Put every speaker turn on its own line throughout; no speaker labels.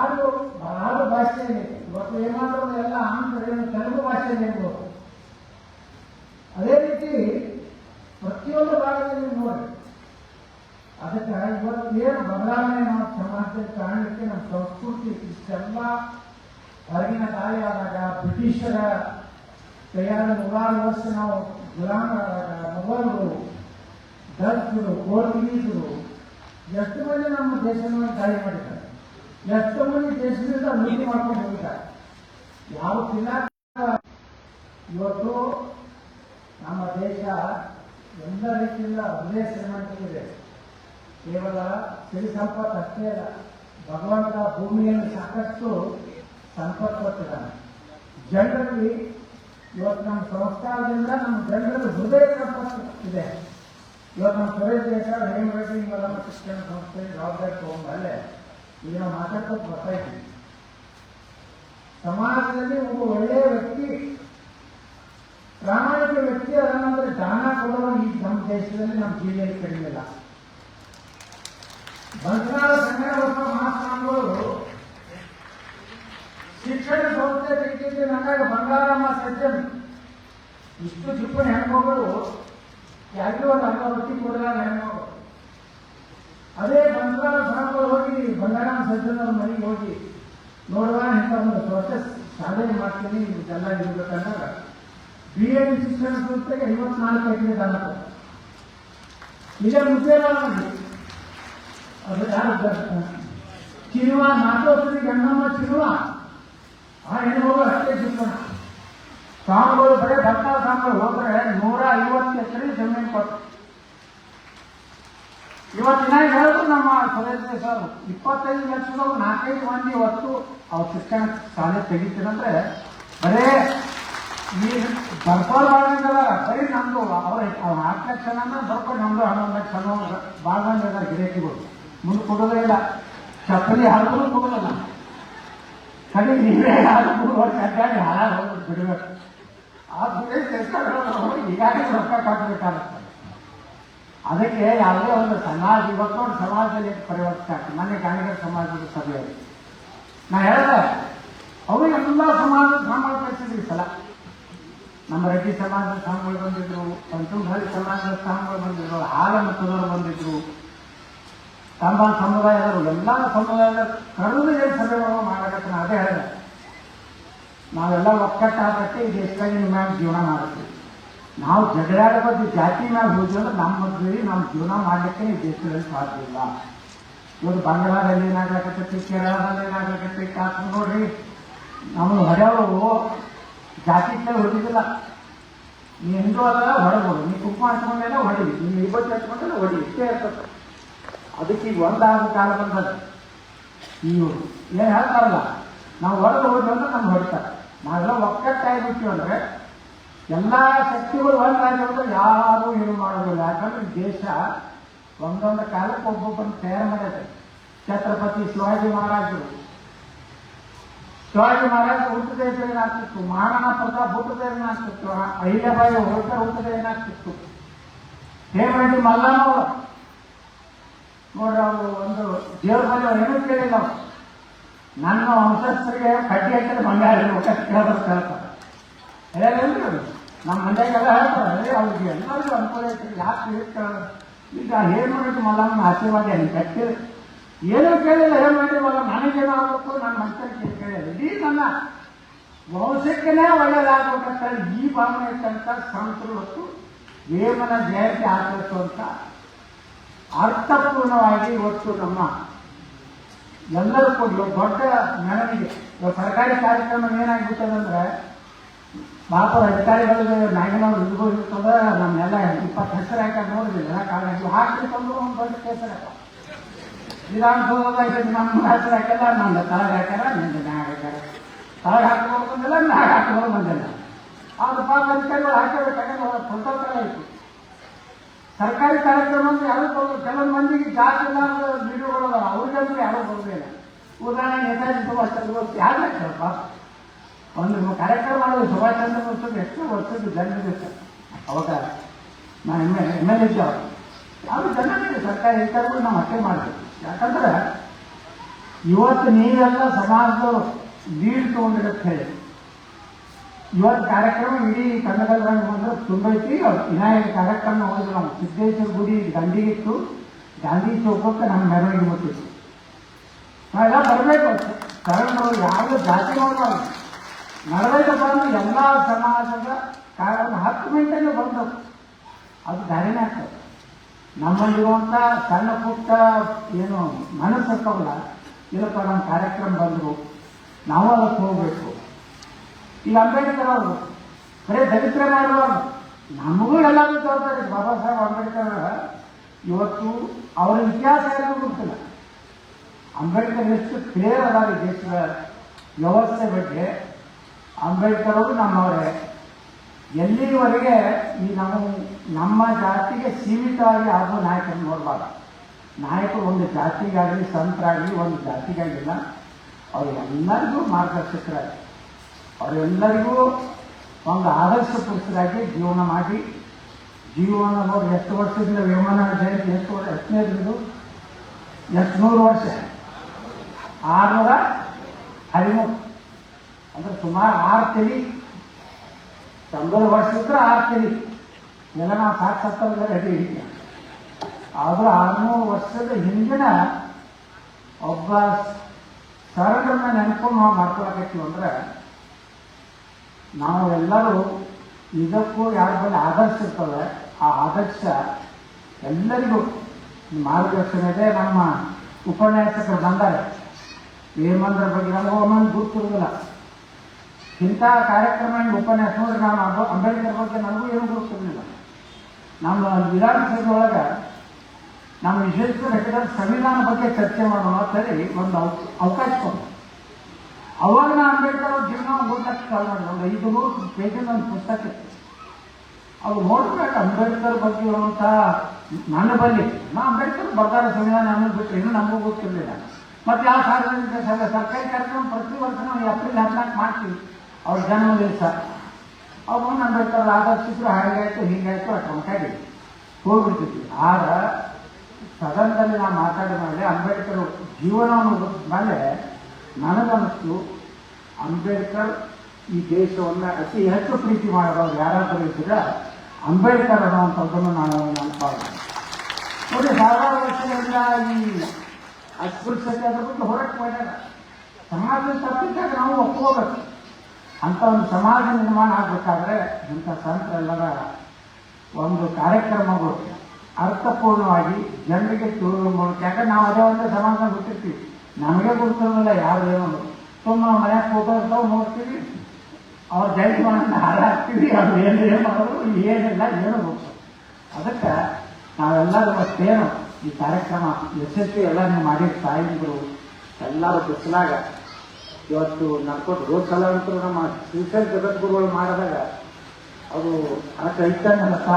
ಆರು ಆರು ಭಾಷೆಯಲ್ಲಿ ಇವತ್ತು ಏನಾದರೂ ಎಲ್ಲ ಆಂಧ್ರ ಏನು ತೆಲುಗು ಭಾಷೆಯಲ್ಲಿ ಇರ್ಬೋದು ಅದೇ ರೀತಿ ಪ್ರತಿಯೊಂದು ಭಾಗದಲ್ಲಿ ನೋಡಿ ಅದಕ್ಕೆ ಇವತ್ತು ಏನು ಬದಲಾವಣೆ ನಾವು ಸಮಾಜದಲ್ಲಿ ಕಾಣಲಿಕ್ಕೆ ನಮ್ಮ ಸಂಸ್ಕೃತಿ ಇಷ್ಟೆಲ್ಲ ಹೊರಗಿನ ದಾಳಿ ಆದಾಗ ಬ್ರಿಟಿಷರ ಕೈಯಾದ ನೂರಾರು ವರ್ಷ ನಾವು ಗುಲಾಮರಾದಾಗ ಮೊಘಲರು ಡಚ್ಗಳು ಪೋರ್ಚುಗೀಸರು ಎಷ್ಟು ಮಂದಿ ನಮ್ಮ ದೇಶವನ್ನು ದಾಳಿ ಮಾಡಿದ್ದಾರೆ ಎಷ್ಟು ಮಂದಿ ದೇಶದಿಂದ ಲೂಟಿ ಮಾಡ್ಕೊಂಡು ಹೋಗಿದ್ದಾರೆ ಯಾವ ತಿನ್ನ ಇವತ್ತು ನಮ್ಮ ದೇಶ ಎಲ್ಲ ರೀತಿಯಿಂದ ಅದೇ ಶ್ರೀಮಂತಿದೆ ಕೇವಲ ಸಿರಿ ಸಂಪತ್ತು ಅಷ್ಟೇ ಅಲ್ಲ, ಭಗವಂತ ಭೂಮಿಯಲ್ಲಿ ಸಾಕಷ್ಟು ಸಂಪತ್ತು ಕೊಟ್ಟಿದ್ದಾನೆ. ಜನರಲ್ಲಿ ಇವತ್ತು ನಮ್ಮ ಸಂಸ್ಕಾರದಿಂದ ನಮ್ಮ ಜನರಲ್ಲಿ ಹೃದಯ ಸಂಪತ್ತು ಇದೆ. ಇವತ್ತು ನಮ್ಮ ಸುರೇಶ್ ದೇಶ ಹಿಂಗೆಲ್ಲ ಶಿಕ್ಷಣ ಸಂಸ್ಥೆ ಜವಾಬ್ದಾರಿ ತಗೊಂಡಲ್ಲೇ ಈಗ ಮಾತಾಡ್ಕೊಂಡು ಬರ್ತಾ ಇದ್ದೀವಿ ಸಮಾಜದಲ್ಲಿ ಒಬ್ಬ ಒಳ್ಳೆಯ ವ್ಯಕ್ತಿ, ಪ್ರಾಮಾಣಿಕ ವ್ಯಕ್ತಿ ಅದನ್ನಂದ್ರೆ ದಾನ ಕೊಡುವ ಈ ನಮ್ಮ ದೇಶದಲ್ಲಿ ನಮ್ಮ ಜಿಲ್ಲೆಯಲ್ಲಿ ಕಡಿಮೆಲ್ಲ ಬಂಧನಾದ ಬಂಗಾಳ ಸಂಘ ಮಹಾಸ್ವಾಮಿಗಳು ಶಿಕ್ಷಣ ಸಂಸ್ಥೆ ತೆಗೆದಿದ್ದು ನನಗೆ ಬಂಗಾರಮ್ಮ ಸಜ್ಜನ್. ಇಷ್ಟು ಚಿಕ್ಕನ ಹೆಣ್ಮಗಳು ಯಾರಿಗೂ ಒಂದು ಅರ್ಧ ವೃತ್ತಿ ಕೊಡಲಾರ ಹೆಣ್ಮಗಳು ಅದೇ ಬಂಗಾರ ಸ್ವಾಮಿಗಳು ಹೋಗಿ ಬಂಗಾರಮ್ಮ ಸಜ್ಜನವ್ರ ಮನೆಗೆ ಹೋಗಿ ನೋಡುವ ಇಂಥ ಒಂದು ದೊಡ್ಡ ಸಾಧನೆ ಮಾಡ್ತೀನಿ ಇದೆಲ್ಲ ಇರ್ಬೇಕಂದ್ರೆ ಬಿ ಎ ಶಿಕ್ಷಣ ಸಂಸ್ಥೆಗೆ ಐವತ್ನಾಲ್ಕು ಎಕರೆ ದಾನ. ಇದೇ ಮುದ್ದೇವಾಡಿ ಅದು ಯಾರು ಚಿರುವ ನಾಟೋತ್ರಿ ಗಂಡಮ್ಮ ಚಿರುವ ಆ ಹೆಣ್ಣುಮಗು ಅಷ್ಟೇ ಶಿಕ್ಷಣ ಸ್ವಾಮಿಗಳು ಬರೀ ಭತ್ತ ಸ್ವಾಮಿಗಳು ಹೋದ್ರೆ ನೂರ ಐವತ್ತು ಎಕರೆ ಜಮೀನು ಕೊಟ್ಟು ಇವತ್ತಿನ ಹೇಳೋದು ನಮ್ಮ ಸಲಹೆ ಸರ್, ಇಪ್ಪತ್ತೈದು ಲಕ್ಷದವ್ರು ನಾಲ್ಕೈದು ಮಂದಿ ಇವತ್ತು ಅವ್ರ ಶಿಕ್ಷಣ ಶಾಲೆ ತೆಗಿತೀರಂದ್ರೆ ಬರೇ ಈ ಬರ್ಪಾಲ್ ಬಾಳಂಗದ ಬರೀ ನಮ್ದು, ಅವ್ರ ಅವ್ರ ನಾಲ್ಕು ಲಕ್ಷ ಬರ್ಕೊಂಡು ನಮ್ದು ಹನ್ನೊಂದು ಲಕ್ಷ ಬಾಳಂಗದ ಗಿರಾಕಿಗಳು ಮುಂದೆ ಕೊಡೋದೇ ಇಲ್ಲ. ಚಪ್ಪಲಿ ಹಾಕಿದ್ರು ಕೊಡೋದಿಲ್ಲ. ಕಡೆ ನೀವೇ ಹಾಲು ಮೂರು ವರ್ಷ ಅಡ್ಡಾಡಿ ಹೋಗ್ಬಿಟ್ಟು ಬಿಡಬೇಕು. ಆ ದುಡ್ಡು ಈಗಾಗಲೇ ರೊಕ್ಕ ಕಟ್ಟಬೇಕಾಗುತ್ತೆ ಅದಕ್ಕೆ ಯಾವುದೇ ಒಂದು ಸಮಾಜ, ಇವತ್ತು ನೋಡಿ ಸಮಾಜದಲ್ಲಿ ಪರಿವರ್ತನೆ ಆಗ್ತದೆ. ಮೊನ್ನೆ ಗಾಣಿಗರ ಸಮಾಜದ ಸಭೆಯಲ್ಲಿ. ನಾ ಹೇಳಿದೆ ಅವರು ಎಲ್ಲ ಸಮಾಜದ ಕಳಿಸಿದ್ವಿ ಸಲ. ನಮ್ಮ ರೆಡ್ಡಿ ಸಮಾಜದ ಸ್ಥಾನಗಳು ಬಂದಿದ್ರು ಪಂಚಮಹಳ್ಳಿ ಸಮಾಜದ ಸ್ಥಾನಗಳು ಬಂದಿದ್ರು ಹಾಲ ಮತದವರು ಬಂದಿದ್ರು ಕಂಬ ಸಮುದಾಯದವರು, ಎಲ್ಲ ಸಮುದಾಯದ ಕರೆದು ಏನು ಸಭೆಗಳು ಮಾಡಬೇಕು ಅದೇ ಹೇಳಿದೆ. ನಾವೆಲ್ಲ ಒಕ್ಕಟ್ಟಾಗತ್ತೆ ಈ ಎಷ್ಟಾಗಿ ನಿಮ್ಮ ಜೀವನ ಮಾಡುತ್ತೀವಿ ನಾವು ಜಗಳಾಡ ಬಗ್ಗೆ ಜಾತಿ ಹೋದ್ವಿ ಅಂದ್ರೆ ನಮ್ಮ ಮದುವೆ ನಮ್ಮ ಜೀವನ ಮಾಡಲಿಕ್ಕೆ ಈ ದೇಶದಲ್ಲಿ ಸಾಧ್ಯ ಇಲ್ಲ. ಇವತ್ತು ಬಂಗಾಳದಲ್ಲಿ ಏನಾಗಕತ್ತೈತಿ ಕೇರಳದಲ್ಲಿ ಏನಾಗಕತ್ತೈತಿ ಕಾಸು ನೋಡ್ರಿ. ನಮ್ಮ ಹೊಡೆಯವರು ಜಾತಿ ಮೇಲೆ ಹೊಡಿದಿಲ್ಲ. ನೀ ಹಿಂದೂ ಅದ ಹೊಡಬಹುದು ನೀ ಕುಂಕುಮ ಹಚ್ಕೊಂಡೇನೆ ಹೊಡಿಲಿ ನೀನು ಇಬ್ಬತ್ತು ಹಚ್ಕೊಂಡ್ರೆ ಹೊಡಿ ಇಷ್ಟೇ ಇರ್ತದೆ. ಅದಕ್ಕೆ ಈಗ ಒಂದಾದ ಕಾಲ ಬಂದದ್ದು. ನೀವು ಏನು ಹೇಳ್ತಾರಲ್ಲ, ನಾವು ಹೊಡೆದು ಹೋದ್ವಿ ಅಂದ್ರೆ ನಮ್ಗೆ ಹೊಡಿತಾರೆ. ನಾವೆಲ್ಲ ಒಕ್ಕಟ್ಟಾಗಿಬಿಟ್ಟಿವಿ ಅಂದ್ರೆ ಎಲ್ಲ ಶಕ್ತಿಗಳು ಒಂದಾಗಿರೋದು ಯಾರು ಏನು ಮಾಡೋದಿಲ್ಲ. ಯಾಕಂದ್ರೆ ದೇಶ ಒಂದೊಂದು ಕಾಲಕ್ಕೆ ಒಬ್ಬೊಬ್ಬರು ತಯಾರು ಮಾಡಿದೆ. ಛತ್ರಪತಿ ಶಿವಾಜಿ ಮಹಾರಾಜರು. ಶಿವಾಜಿ ಮಹಾರಾಜ ಹುಟ್ಟದ ಏನಾಗ್ತಿತ್ತು ಮಹಾರಾಣಾ ಪ್ರತಾಪ್ ಹುಟ್ಟದ ಏನಾಗ್ತಿತ್ತು ಅಹಿಲ್ಯಬಾಯಿ ಹೋಳ್ಕರ್ ಹುಟ್ಟದ ಏನಾಗ್ತಿತ್ತು ಹೇಮರೆಡ್ಡಿ ಮಲ್ಲಮ್ಮ ಅವರು ನೋಡ್ರಿ ಅವರು ಒಂದು ದೇವ್ರ ಬಳಿ ಅವ್ರು ಏನೂ ಕೇಳಿಲ್ಲ ಅವರು. ನನ್ನ ವಂಶಸ್ಥರಿಗೆ ಕಡ್ಡಿ ಹಾಕಿದ್ರೆ ಬಂಗಾರ ಇರ್ಬೇಕು ಕೇಳೋದು ಕೇಳ್ತಾರೆ ಹೇಳಿ? ನಮ್ಮ ಮನೆಯಾಗೆಲ್ಲ ಹೇಳ್ತಾರೆ ಅವ್ರಿಗೆ ಎಲ್ಲರಿಗೂ ಅನುಕೂಲ ಐತಿ ಯಾಕೆ ಈಗ ಮಾಡಿದ್ರು ಮಲ್ಲಮ್ಮನ ಆಶೀರ್ವಾದ ಏನು ಕಟ್ಟಿ ಏನೂ ಕೇಳಿಲ್ಲ ಮಾಡಿ ಮಲ್ಲ ನನಗೇನು ಆಗಬೇಕು ನನ್ನ ಮನುಷ್ಯರಿಗೆ ಕೇಳಿಲ್ಲ ಇಡೀ ನನ್ನ ವಂಶಕ್ಕೇ ಒಳ್ಳೇದಾಗಬೇಕಂತ ಈ ಭಾವನೆ ಇತ್ತಂತ ಸಂತರು ಹೊತ್ತು ವೇಮನ ಜಯಂತಿ ಅಂತ ಅರ್ಥಪೂರ್ಣವಾಗಿ ಇವತ್ತು ನಮ್ಮ ಎಲ್ಲರೂ ಕೂಡ ದೊಡ್ಡ ಇವಾಗ ಸರ್ಕಾರಿ ಕಾರ್ಯಕ್ರಮ ಏನಾಗ್ಬಿಟ್ಟದಂದ್ರೆ ಪಾಪ ಅಧಿಕಾರಿಗಳಿಗೆ ನಾಗಿನವ್ರು ಇದ್ಗೂ ಇರ್ತದ. ನಮ್ಮೆಲ್ಲ ಇಪ್ಪತ್ತು ಹೆಸರು ಹಾಕಿ ನೋಡಿದಿಲ್ಲ ಕಾಲೇಜು ಹಾಕಿ ತಂದು ಒಂದು ದೊಡ್ಡ ಕೇಸರ ವಿಧಾನಸೌಧದಾಗ ನಮ್ಮ ಹೆಸರು ಹಾಕಿಲ್ಲ. ನಂದು ತಳಗ ಹಾಕ್ಯಾರ ನಿಂದು ಮ್ಯಾಗ ಹಾಕ್ಯಾರ. ತಳಗ ಹಾಕ್ಬೋದು ಬಂದಿಲ್ಲ, ಮ್ಯಾಗ ಹಾಕ್ಬೋದು ಬಂದಿಲ್ಲ. ಆದ್ರೆ ಪಾಪ ಅಧಿಕಾರಿಗಳು ಹಾಕಬೇಕಾದ್ರೆ ಸ್ವತಂತ್ರ ಇತ್ತು ಸರ್ಕಾರಿ ಕಾರ್ಯಕ್ರಮ ಅಂದ್ರೆ ಯಾರು ಬರೋದು ಕೆಲವೊಂದು ಮಂದಿಗೆ ಜಾತಿ ಇಲ್ಲ ಅಂತ ವಿಡಿಯೋಗಳು ಅವ್ರಿಗಂತೂ ಯಾರು ಬರೋದಿಲ್ಲ. ಉದಾಹರಣೆ ನೇತಾಜಿ ಸುಭಾಷ್ ಚಂದ್ರ ಬೋಸ್ ಯಾರು ಕೇಳಪ್ಪ ಒಂದು ಕಾರ್ಯಕ್ರಮ ಸುಭಾಷ್ ಚಂದ್ರ ಬೋಸ್ ಎಷ್ಟು ವರ್ಷದ ಜನ್ಮದಿವಸ ಅವಾಗ ನಾನು ಎಂ ಎಲ್ ಎಂ ಎಲ್ ಇದ್ದೆ ಅವರು ಯಾರು ಸರ್ಕಾರ ಸರ್ಕಾರಿ ಅಧಿಕಾರಿಗಳು ನಾವು ಅಷ್ಟೇ ಮಾಡ್ತೀವಿ ಯಾಕಂದ್ರೆ ಇವತ್ತು ನೀವೆಲ್ಲ ಸಮಾಜದ ಲೀಡ್ ತಗೊಂಡಿರುತ್ತೆ ಹೇಳಿ. ಇವತ್ತು ಕಾರ್ಯಕ್ರಮ ಇಡೀ ಕನ್ನಡದಲ್ಲಿ ಬಂದ್ರೆ ತುಂಬೈತಿ ವಿನಾಯಕ ಕಾರ್ಯಕ್ರಮ ಹೋದ್ರೆ ನಮ್ಮ ಸಿದ್ದೇಶ್ವರ ಗುಡಿ ದಂಡಿಗಿತ್ತು ಗಾಂಧಿ ಚೌಕಕ್ಕೆ ನಮ್ಮ ಮೆರವಣಿಗೆ ಮುಟ್ಟಿತ್ತು ನಾವೆಲ್ಲ ಬರಬೇಕು ಕಾರಣ ಯಾವುದೇ ಜಾತಿ ನೋಡಬಾರ್ದು. ಅಂದ್ರೆ ಎಲ್ಲ ಸಮಾಜದ ಕಾರಣ ಹತ್ತು ಮಿನಿಟಲ್ಲಿ ಬಂದವು ಅದು ದಾರಿನೇ ಆಗ್ತದೆ. ನಮ್ಮಲ್ಲಿರುವಂಥ ಸಣ್ಣ ಪುಟ್ಟ ಏನು ಮನಸ್ಸು ಇರ್ತಾವಲ್ಲ ಇದಪ್ಪ ನಮ್ಮ ಕಾರ್ಯಕ್ರಮ ಬಂದರು. ನಾವು ಅದಕ್ಕೆ ಹೋಗಬೇಕು. ಈಗ ಅಂಬೇಡ್ಕರ್ ಅವರು, ಬರೀ ದಲಿತರ ಮಾಡುವಾಗ ನಮಗೂ ಎಲ್ಲರೂ ಜವಾಬ್ದಾರಿ. ಬಾಬಾ ಸಾಹೇಬ್ ಅಂಬೇಡ್ಕರ್ ಇವತ್ತು ಅವರ ಇತಿಹಾಸ ಏನೂ ಗೊತ್ತಿಲ್ಲ. ಅಂಬೇಡ್ಕರ್ ಎಷ್ಟು ಕ್ಲಿಯರ್ ಅದಾರ ದೇಶದ ವ್ಯವಸ್ಥೆ ಬಗ್ಗೆ. ಅಂಬೇಡ್ಕರ್ ಅವರು ನಮ್ಮವರೇ. ಎಲ್ಲಿವರೆಗೆ ಈ ನಾವು ನಮ್ಮ ಜಾತಿಗೆ ಸೀಮಿತವಾಗಿ ಆಗುವ ನಾಯಕರು ನೋಡಬಾರ್ದು. ನಾಯಕರು ಒಂದು ಜಾತಿಗಾಗಲಿ, ಸಂತರಾಗಲಿ, ಒಂದು ಜಾತಿಗಾಗಿಲ್ಲ. ಅವರು ಎಲ್ಲರಿಗೂ ಮಾರ್ಗದರ್ಶಕರಾಗಿ, ಅವರೆಲ್ಲರಿಗೂ ಒಂದು ಆದರ್ಶ ಪುರುಷರಾಗಿ ಜೀವನ ಮಾಡಿ. ಜೀವನ ಅವರು ಎಷ್ಟು ವರ್ಷದಿಂದ ವಿಮಾನ ಜಯಂತಿ, ಎಷ್ಟು ವರ್ಷ ಎಷ್ಟನೇದು ಎಷ್ಟು ನೂರು ವರ್ಷ? ಆರುನೂರ ಹದಿಮೂರು. ಅಂದ್ರೆ ಸುಮಾರು ಆರು ತಿಳಿ ತಂಬಲ್ ಇದ್ರೆ ಆರು ತಿಳಿ. ಎಲ್ಲ ನಾವು ಸಾಕು ಸತ್ತಂದ್ರೆ ಆದರೂ ಆರುನೂರು ವರ್ಷದ ಹಿಂದಿನ ಒಬ್ಬ ಸರಳನ್ನ ನೆನಪು ನಾವು ಮಾಡ್ಕೊಳಕತ್ತೀವಿ ಅಂದ್ರೆ, ನಾವು ಎಲ್ಲರೂ ಇದಕ್ಕೂ ಯಾರ ಬಳಿ ಆದರ್ಶ ಇರ್ತವೆ, ಆ ಆದರ್ಶ ಎಲ್ಲರಿಗೂ. ಮಾರ್ಗದರ್ಶನ ಇದೆ, ನಮ್ಮ ಉಪನ್ಯಾಸಕರು ಬಂದಾರೆ. ಏಮಂದ್ರ ಬಗ್ಗೆ ನಮಗೂ ಒಮ್ಮೊಂದು ಗುರುತಿರುವುದಿಲ್ಲ. ಇಂಥ ಕಾರ್ಯಕ್ರಮ ಉಪನ್ಯಾಸ ನೋಡ್ರಿ, ನಾನು ಅಂಬ- ಅಂಬೇಡ್ಕರ್ ಬಗ್ಗೆ ನನಗೂ ಏನು ಗೊತ್ತಿರಲಿಲ್ಲ. ನಮ್ಮ ವಿಧಾನಸಭೆ ಒಳಗೆ ನಮ್ಮ ವಿಶೇಷ ಘಟಕದ ಸಂವಿಧಾನ ಬಗ್ಗೆ ಚರ್ಚೆ ಮಾಡೋಣ ಸರಿ ಒಂದು ಅವ- ಅವಕಾಶ ಕೊಟ್ಟು ಅವಾಗ ಅಂಬೇಡ್ಕರ್ ಅವ್ರ ಜೀವನ ಓದಕ್ಕೆ ಕಾಲ್ ಮಾಡಿದೆ ಒಂದು ಐದು ನೂರು ಪೇಜಿನ ಒಂದು ಪುಸ್ತಕ ಅದು ನೋಡ್ಬೇಕು ಅಂಬೇಡ್ಕರ್ ಬಗ್ಗೆ ಇರುವಂಥ ನನ್ನ ಬಲ್ಲಿ ನಾ ಅಂಬೇಡ್ಕರ್ ಬರ್ತಾರೆ ಸಂವಿಧಾನ ಅನ್ನೋದು ಬಿಟ್ಟರೆ ಇನ್ನೂ ನಮಗೂ ಗೊತ್ತಿರಲಿಲ್ಲ. ಮತ್ತೆ ಯಾವ ಸಾರ್ವಜನಿಕ ಸರ್ಕಾರಿ ಕಾರ್ಯಕ್ರಮ ಪ್ರತಿ ವರ್ಷ ನಾವು ಏಪ್ರಿಲ್ ಹದಿನಾಲ್ಕು ಮಾಡ್ತೀವಿ. ಅವ್ರ ಜನ್ಮ ದಿವಸ ಅವ್ರು ಅಂಬೇಡ್ಕರ್ ಆದರ್ಶಿದ್ರು ಹಾಗಾಯ್ತು, ಹೀಗಾಯ್ತು ಅಷ್ಟು ಮಾತಾಡಿ ಹೋಗ್ಬಿಡ್ತಿದ್ವಿ. ಆಗ ಸದನದಲ್ಲಿ ನಾವು ಮಾತಾಡಿದ ಮೇಲೆ ಅಂಬೇಡ್ಕರ್ ಜೀವನವನ್ನು ಮೇಲೆ ನನಗನ್ನಿಸ್ತು ಅಂಬೇಡ್ಕರ್ ಈ ದೇಶವನ್ನು ಅತಿ ಹೆಚ್ಚು ಪ್ರೀತಿ ಮಾಡೋದು ಯಾರಾದರೂ ಇದ್ದರೆ ಅಂಬೇಡ್ಕರ್ ಅನ್ನುವಂಥದ್ದನ್ನು ನಾನು ನೆನಪಾಗ ನೋಡಿ, ಸಾವಿರಾರು ವರ್ಷಗಳಿಂದ ಈ ಅಸ್ಪೃಶ್ಯತೆ ಅದ್ರ ಬಗ್ಗೆ ಹೋರಾಟ ಮಾಡ್ಯಾರ ಸಮಾಜದ ತಪ್ಪಿದ್ದಾಗ ನಾವು ಒಪ್ಕೋಬೇಕು. ಅಂತ ಒಂದು ಸಮಾಜ ನಿರ್ಮಾಣ ಆಗಬೇಕಾದ್ರೆ ಇಂಥ ಸಂತರೆಲ್ಲರ ಒಂದು ಕಾರ್ಯಕ್ರಮಗಳು ಅರ್ಥಪೂರ್ಣವಾಗಿ ಜನರಿಗೆ ತಿಳಿಯುವ ಮೂಲಕ, ಯಾಕಂದ್ರೆ ನಾವು ಅದೇ ಒಂದೇ ಸಮಾಜ ಬಿಟ್ಟಿರ್ತೀವಿ ನಮಗೆ ಗೊತ್ತಿರೋದಿಲ್ಲ, ಯಾರು ಏನೋ ಸುಮ್ಮನೆ ಮನೆ ಫೋಟೋ ಇರ್ತಾವೆ ನೋಡ್ತೀವಿ, ಅವ್ರ ಜಯಂತಿ ಮನೆ ಹಾಳಾಗ್ತೀವಿ ಅವ್ರು ಏನು ಏನು ಮಾಡೋದು, ಏನಿಲ್ಲ, ಏನು ಗೊತ್ತು. ಅದಕ್ಕೆ ನಾವೆಲ್ಲರೂ ಮತ್ತೇನು ಈ ಕಾರ್ಯಕ್ರಮ ಯಶಸ್ವಿ ಎಲ್ಲ ನೀವು ಮಾಡಿದ ತಾಯಿಂದರು, ಎಲ್ಲರೂ ಬಿಸಿಲಾಗ ಇವತ್ತು ನಡ್ಕೊಂಡು ರೋಡ್ ಸಲ ಅಂತೂ ನಮ್ಮ ಶ್ರೀಶೈಲ ಜಗದ್ಗುರುಗಳು ಮಾಡಿದಾಗ ಅದು ಅದಕ್ಕೆ ಐತಂಗಲ್ಲಪ್ಪ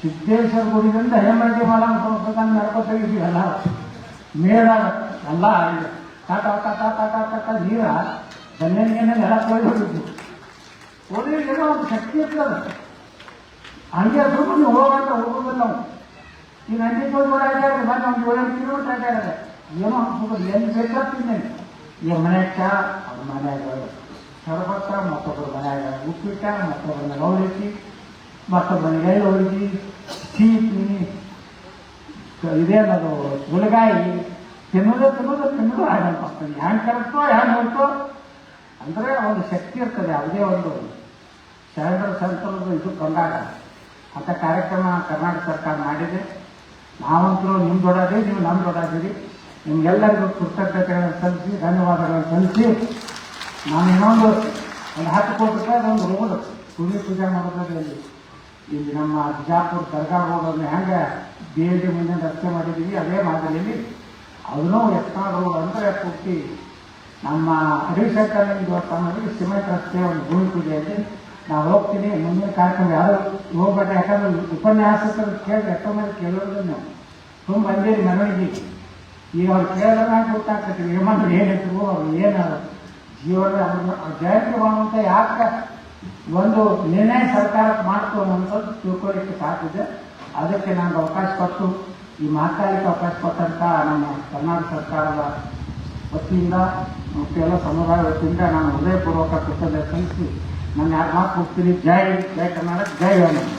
ಸಿದ್ದೇಶ್ವರ ಗುಡಿಯಿಂದ ಹೇಮಂಡಿ ಮಾಲ ನಡ್ಕೊತೀವಿ ನಡ್ಕೊತ ಇದ್ವಿ ಎಲ್ಲ ಮೇಳ ಎಲ್ಲ ನೀರ ಗನ್ನೇನೆ ನೆಲ ಕೊಯ್ದು ಹೋಗಿದ್ವಿ ಹೋದ್ರೆ ಏನೋ ಒಂದು ಶಕ್ತಿ ಇರ್ತದೆ ಹಂಗೆ ಸುಮ್ಮನೆ ಹೋಗಂತ ಹೋಗೋದಿಲ್ಲ ನಾವು. ಈ ನಂದಿ ಆಗ್ಯಾರ ಮತ್ತೆ ಒಂದು ಏಳೆಂಟು ಕಿಲೋಮೀಟರ್ ಆಗ್ಯಾರ ಏನೋ ಅನ್ಸ್ಬೋದು ಎಲ್ಲಿ ಬೇಕಾಗ್ತಿದ್ದೇನೆ ಈ ಮನ್ಯಾಗ ಅವ್ರ ಮನ್ಯಾಗ ಶರಬತ್ತ, ಮತ್ತೊಬ್ಬರ ಮನ್ಯಾಗ ಉಪ್ಪಿಟ್ಟ ಮತ್ತೊಬ್ಬರ ಮನೆ ಅವಲಕ್ಕಿ ಮತ್ತೊಬ್ಬರ ಎಳ್ಳು ಹೋಳಿಗೆ ಚೀಟಿ ಇದೇನದು ಗುಲಗಾಯಿ ತಿನ್ನೋದು ತಿನ್ನೋದು ತಿನ್ನೋದು ಆಗಂತ ಹ್ಯಾಂಗ್ ಕರೆಕ್ಟೋ ಹ್ಯಾಂಗ್ ಹೋಗ್ತೋ ಅಂದರೆ ಒಂದು ಶಕ್ತಿ ಇರ್ತದೆ, ಯಾವುದೇ ಒಂದು ಶರಣರ ಸಂತರದ್ದು ಇದು ಬಂದಾಗ. ಅಂತ ಕಾರ್ಯಕ್ರಮ ಕರ್ನಾಟಕ ಸರ್ಕಾರ ಮಾಡಿದೆ. ನಾವಂತರೂ ನಿಮ್ಮ ದೊಡ್ಡದೇ, ನೀವು ನಮ್ಮ ದೊಡ್ಡದಿರಿ. ನಿಮ್ಗೆಲ್ಲರಿಗೂ ಕೃತಜ್ಞತೆಗಳನ್ನು ಸಲ್ಲಿಸಿ, ಧನ್ಯವಾದಗಳನ್ನು ಸಲ್ಲಿಸಿ, ನಾನು ಇನ್ನೊಂದು ಒಂದು ಹತ್ತು ಕೋಟಿ ರೂಪಾಯಿ ಒಂದು ರೋಡ್ ಸೂರ್ಯ ಪೂಜೆ ಮಾಡೋದ್ರಲ್ಲಿ. ಇಲ್ಲಿ ನಮ್ಮ ಅಜ್ಜಾಪುರ ದರ್ಗಾ ರೋಡನ್ನು ಹೆಂಗೆ ಡಿ ಮುಂದೆ ರಸ್ತೆ ಮಾಡಿದ್ದೀವಿ, ಅದೇ ಮಾದರಿಯಲ್ಲಿ. ಅದನ್ನೂ ಎತ್ನಾಳ್ ರೋಡ್ ಅಂದರೆ ಪೂರ್ತಿ ನಮ್ಮ ಹರಿಶಂಕರ ಇವತ್ತು ಸಿಮೆಂಟ್ ರಸ್ತೆ ಒಂದು ಭೂಮಿ ಪೂಜೆ ಇದೆ ನಾವು ಹೋಗ್ತೀನಿ, ಮುಂದಿನ ಕಾರ್ಯಕ್ರಮ ಯಾರು ಹೋಗ್ಬೇಡ, ಯಾಕಂದ್ರೆ ಉಪನ್ಯಾಸಕರು ಕೇಳಿ ಎಷ್ಟೊಂದು ಕೇಳೋದು ನೀವು. ತುಂಬ ಬಂದಿರಿ, ಮೆರವಣಿಗೆ. ಈಗ ಅವ್ರು ಕೇಳಿದ್ರೆ ಗೊತ್ತಾಗ್ತೈತಿ ಏಮಂದ್ರೆ ಏನಿದ್ರು ಅವ್ರು ಏನಾದ್ರು ಜೀವನ ಅವ್ರನ್ನ ಜಯಂತಿ ಅಂತ ಯಾಕೆ ಒಂದು ನಿರ್ಣಯ ಸರ್ಕಾರ ಮಾಡ್ತು ಅನ್ನೋದು ತಿಳ್ಕೊಳ್ಳಿಕ್ಕೆ ಸಾಕಿದೆ ಅದಕ್ಕೆ ನಾನು ಅವಕಾಶ ಕೊಟ್ಟು, ಈ ಮಾತಾಡಲಿಕ್ಕೆ ಅವಕಾಶ ಕೊಟ್ಟಂತ ನಮ್ಮ ಕರ್ನಾಟಕ ಸರ್ಕಾರದ ವತಿಯಿಂದ ಮತ್ತು ಎಲ್ಲ ಸಮುದಾಯ ವತಿಯಿಂದ ನಾನು ಹೃದಯಪೂರ್ವಕ ಕೃತಜ್ಞತೆ ಸಲ್ಲಿಸಿ ನಾನು ಯಾರು ಮಾತು ಕೊಡ್ತೀನಿ ಜೈ ಜೈ ಕರ್ನಾಟಕ, ಜೈ ವೇಮನ